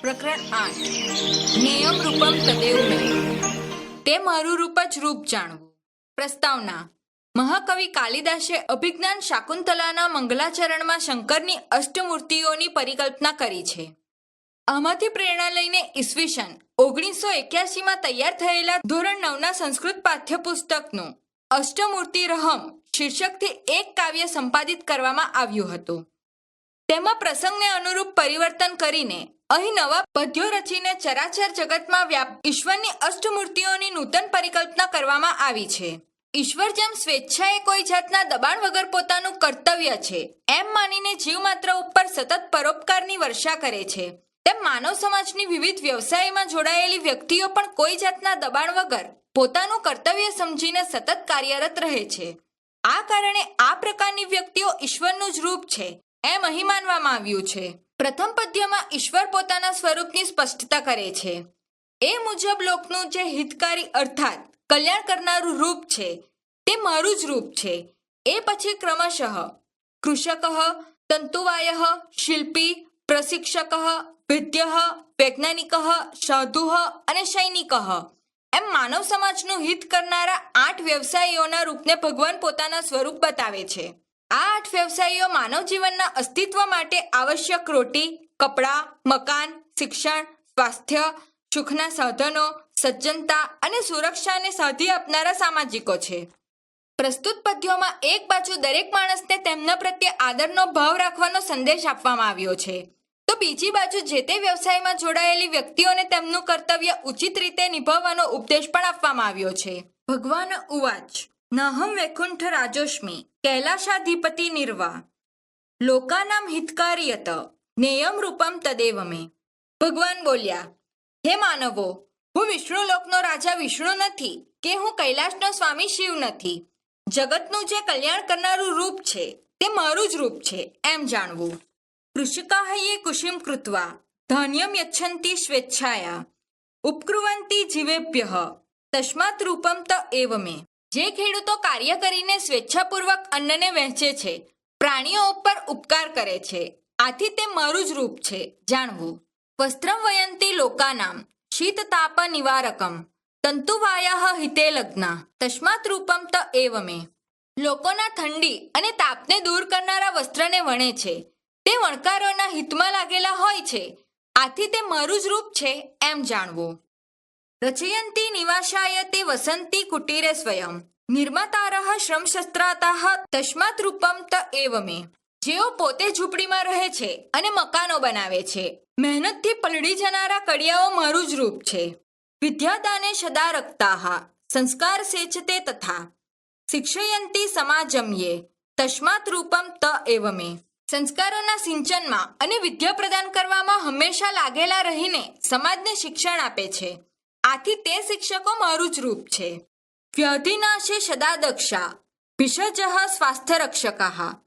પ્રકરણ આઠ. નિયમ રૂપમ તદેવ તે મારું રૂપ જ રૂપ જાણવું. પ્રસ્તાવના. મહાકવિ કાલિદાસે અભિજ્ઞાન શાકુંતલાના મંગલાચરણમાં શંકરની અષ્ટમૂર્તિઓની પરિકલ્પના કરી છે. આમાંથી પ્રેરણા લઈને ઈસવીસન ઓગણીસો એક્યાસીમાં તૈયાર થયેલા ધોરણ નવના સંસ્કૃત પાઠ્યપુસ્તકનું અષ્ટમૂર્તિ રહમ શીર્ષકથી એક કાવ્ય સંપાદિત કરવામાં આવ્યું હતું. તેમાં પ્રસંગને અનુરૂપ પરિવર્તન કરીને અહીં નવા પદ્યો રચીને ચરાચર જગતમાં વ્યાપ ઈશ્વરની અષ્ટમૂર્તિઓની નૂતન પરિકલ્પના કરવામાં આવી છે. ઈશ્વર જેમ સ્વેચ્છાએ કોઈ જાતના દબાણ વગર પોતાનું કર્તવ્ય છે, એમ માનીને જીવ માત્ર ઉપર સતત પરોપકારની વર્ષા કરે છે. તેમ માનવ સમાજની વિવિધ વ્યવસાયમાં જોડાયેલી વ્યક્તિઓ પણ કોઈ જાતના દબાણ વગર પોતાનું કર્તવ્ય સમજીને સતત કાર્યરત રહે છે. આ કારણે આ પ્રકારની વ્યક્તિઓ ઈશ્વરનું જ રૂપ છે એમ અહીં માનવામાં આવ્યું છે. પ્રથમ પદ્યમાં ઈશ્વર પોતાના સ્વરૂપની સ્પષ્ટતા કરે છે. એ મુજબ લોકનું જે હિતકારી અર્થાત કલ્યાણ કરનારું રૂપ છે, તે મારું જ રૂપ છે. એ પછી ક્રમશઃ કૃષક, તંતુવાય, શિલ્પી, પ્રશિક્ષક, વિદ્ય, વૈજ્ઞાનિક, સાધુ અને સૈનિક. એમ માનવ સમાજનું હિત કરનારા આઠ વ્યવસાયીઓના રૂપને ભગવાન પોતાના સ્વરૂપ બતાવે છે. આ આઠ વ્યવસાયીઓ માનવ જીવનના અસ્તિત્વ માટે આવશ્યક રોટી, કપડાં, મકાન, શિક્ષણ, સ્વાસ્થ્ય, સુખના સાધનો, સજ્જનતા અને સુરક્ષાને સાધી આપનારા સામાજિકો છે. પ્રસ્તુત પદ્યોમાં એક બાજુ દરેક માણસને તેમના પ્રત્યે આદરનો ભાવ રાખવાનો સંદેશ આપવામાં આવ્યો છે. તો બીજી બાજુ જે તે વ્યવસાયમાં જોડાયેલી વ્યક્તિઓને તેમનું કર્તવ્ય ઉચિત રીતે નિભાવવાનો ઉપદેશ પણ આપવામાં આવ્યો છે. ભગવાન ઉવાચ નાહમ વૈકુંઠ રાજોષ્મી, કૈલાશાધિપતિ નિર્વા. લોકાનામ હિતકાર્યત, નેયમ રૂપમ તદેવ મે ભગવાન બોલ્યા, હે માનવો, હું વિષ્ણુ લોકનો રાજા વિષ્ણુ નથી કે હું કૈલાશનો સ્વામી શિવ નથી. જગતનું જે કલ્યાણ કરનારું રૂપ છે, તે મારું જ રૂપ છે, એમ જાણવું. કૃષિકાહયે કુશિમ કૃત્વા, ધાન્યમ યચ્છંતી સ્વેચ્છાયા. ઉપકૃવંતી જીવેભ્ય, તસ્માત રૂપમ ત એવ મે જે ખેડૂતો કાર્ય કરીને સ્વેચ્છાપૂર્વક અન્નને વહેંચે છે, પ્રાણીઓ ઉપર ઉપકાર કરે છે. આથી તે મારું જ રૂપ છે, જાણવું. વસ્ત્રમ વયંતી લોકાનામ, શીત તાપ નિવારકમ, તંતુવાયા હિતે લગ્ના, તસ્માત રૂપમ ત એવમે. લોકોના ઠંડી અને તાપને દૂર કરનારા વસ્ત્રને વણે છે. તે વણકારોના હિતમાં લાગેલા હોય છે. આથી તે મારું જ રૂપ છે, એમ જાણવું. રચયંતી નિવાસાય તે વસંતી કુટીરે સ્વયં નિર્માતારઃ શ્રમશસ્ત્રાતાઃ તસ્માત રૂપમ ત એવ મે જેઓ પોતે ઝૂંપડીમાં રહે છે અને મકાનો બનાવે છે। મહેનતથી પલળી જનારા કડિયાઓ મારું જ રૂપ છે। વિદ્યાદાને સદા રક્તાહ સંસ્કાર સેચતે તથા। શિક્ષયંતી સમાજમ્યે। તસ્માત રૂપમ ત એવ મે સંસ્કારોના સિંચનમાં અને વિદ્યા પ્રદાન કરવામાં હંમેશા લાગેલા રહીને સમાજને શિક્ષણ આપે છે। આથી તે શિક્ષકો મારું જ રૂપ છે. વ્યાધિનાશે સદા દક્ષા ભિષજ સ્વાસ્થ્ય રક્ષકા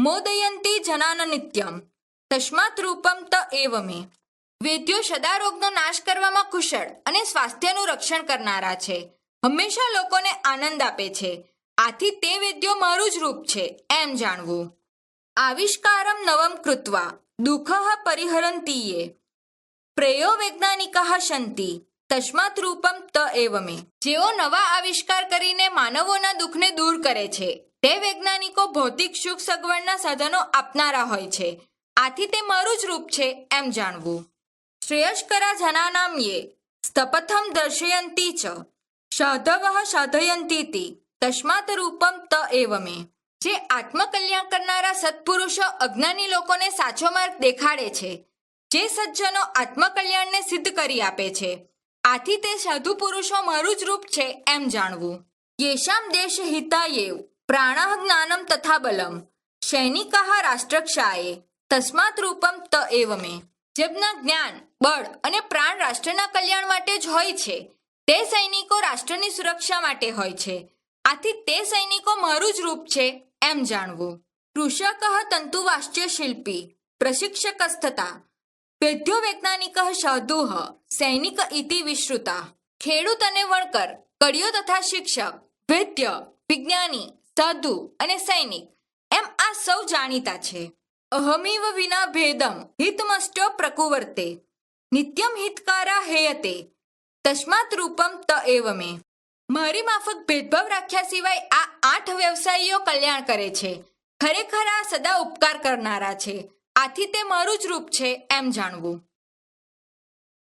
મોદયંતી જનાન નિત્યમ તસ્માત રૂપમ ત એવ મે વેદ્યો સદા રોગનો નાશ કરવામાં કુશળ અને સ્વાસ્થ્યનું રક્ષણ કરનારા છે. હંમેશા લોકોને આનંદ આપે છે. આથી તે વેદ્યો મારું જ રૂપ છે, એમ જાણવું. આવિષ્કારમ નવમ કૃત્વા, દુઃખ પરિહરંતીયે. પ્રેયો વૈજ્ઞાનિકા શંતિ. તસ્માત રૂપમ ત એવમે. જેઓ નવા આવિષ્કાર કરીને માનવોના દુઃખને દૂર કરે છે, તે વૈજ્ઞાનિકો ભૌતિક સુખ સગવડના સાધનો આપનારા હોય છે. આથી તે મારું જ રૂપ છે એમ જાણવું. શ્રેયસ્કરા જનાનામ યે સ્તપથમ દર્શયંતી ચ. સાધવ સાધયંતી તસ્માત રૂપમ ત એવમે. જે આત્મકલ્યાણ કરનારા સત્પુરુષો અજ્ઞાની લોકોને સાચો માર્ગ દેખાડે છે, જે સજ્જનો આત્મકલ્યાણને સિદ્ધ કરી આપે છે. આથી તે સાધુ પુરુષો મારું જ રૂપ છે એમ જાણવું. યેશામ દેશ હિતાયેવ, પ્રાણ જ્ઞાનમ તથા બલમ, સૈનિકા રાષ્ટ્રક્ષાએ, તસ્માત રૂપમ ત એવ મે જેમના જ્ઞાન, બળ અને પ્રાણ રાષ્ટ્રના કલ્યાણ માટે જ હોય છે. તે સૈનિકો રાષ્ટ્રની સુરક્ષા માટે હોય છે. આથી તે સૈનિકો મારું જ રૂપ છે એમ જાણવું. કૃષક તંતુવાશ્ચ્ય શિલ્પી, પ્રશિક્ષકસ્થતા વૈજ્ઞાનિક સાધુઃ, સૈનિક ઇતિ વિશ્રુતા ખેડૂત અને વણકર કડિયો તથા શિક્ષક, વૈદ્ય, વિજ્ઞાની, સાધુ અને સૈનિક, એમ આ સૌ જાણીતા છે. અહમિવ વિના ભેદમ હિતમસ્ટ પ્રકુવર્તે, નિત્યમ હિતકારા હેયતે, તસ્માત રૂપમ ત એવ મે મારી માફક ભેદભાવ રાખ્યા સિવાય આ આઠ વ્યવસાયીઓ કલ્યાણ કરે છે. ખરેખર આ સદા ઉપકાર કરનારા છે. આથી તે મારું જ રૂપ છે એમ જાણવું.